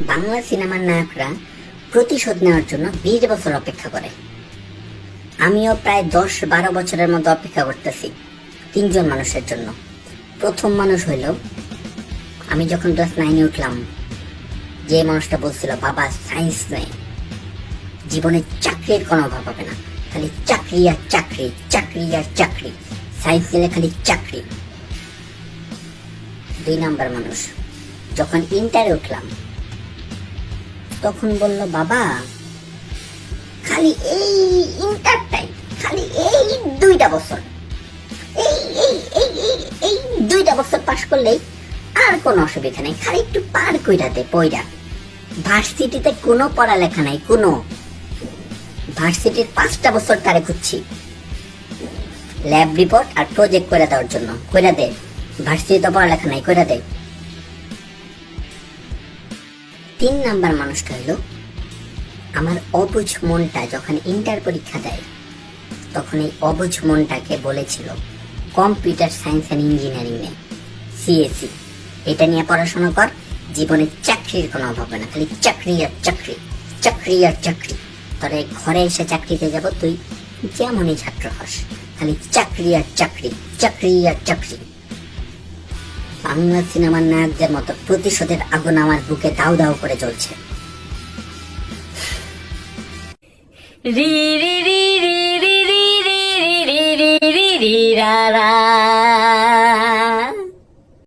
বাংলা সিনেমার নায়করা প্রতিশোধ নেওয়ার জন্য বিশ বছর অপেক্ষা করে। আমিও প্রায় দশ বারো বছরের মতো অপেক্ষা করতেছি তিনজন মানুষের জন্য। প্রথম মানুষ হইল, আমি যখন ক্লাস নাইনে উঠলাম, যে মানুষটা বলছিল, বাবা, সায়েন্স নেই। জীবনে চাকরির কোনো অভাব হবে না। খালি চাকরি আর চাকরি চাকরি আর চাকরি। সায়েন্স নিলে খালি চাকরি। দুই নাম্বার মানুষ, যখন ইন্টারে উঠলাম তখন বলল, বাবা, খালি এই ইন্টারটাই খালি এই দুইটা বছর, এই এই এই এই এই দুইটা বছর পাশ করলেই আর কোনো অসুবিধা নেই, খালি একটু পার কইরা দে পয়রা ভার্সিটিতে কোনো পড়ালেখা নাই, কোনো। ভার্সিটির পাঁচটা বছর তারে খুঁজছি ল্যাব রিপোর্ট আর প্রজেক্ট করে দেওয়ার জন্য, কইরা দে। ভার্সিটিতে পড়ালেখা নাই, কইরা দে। তিন নাম্বার মানুষটা হলো আমার অবুঝ মনটা যখন ইন্টার পরীক্ষা দেয়, তখন এই অবুঝ মনটাকে বলেছিল কম্পিউটার সায়েন্স অ্যান্ড ইঞ্জিনিয়ারিং নে সিএসসি। এটা নিয়ে পড়াশোনা কর, জীবনে চাকরির কোনো অভাব না, খালি চাকরি আর চাকরি চাকরি আর চাকরি। তবে ঘরে এসে চাকরিতে যাব, তুই যেমনই ছাত্র হস, খালি চাকরি আর চাকরি চাকরি আর চাকরি। বাংলা সিনেমার নায়কদের মতো প্রতিশোধের আগুন আমার বুকে দাও দাও করে চলছে রি রি রি রি রি রি রি রি রি রি রি রি রা রা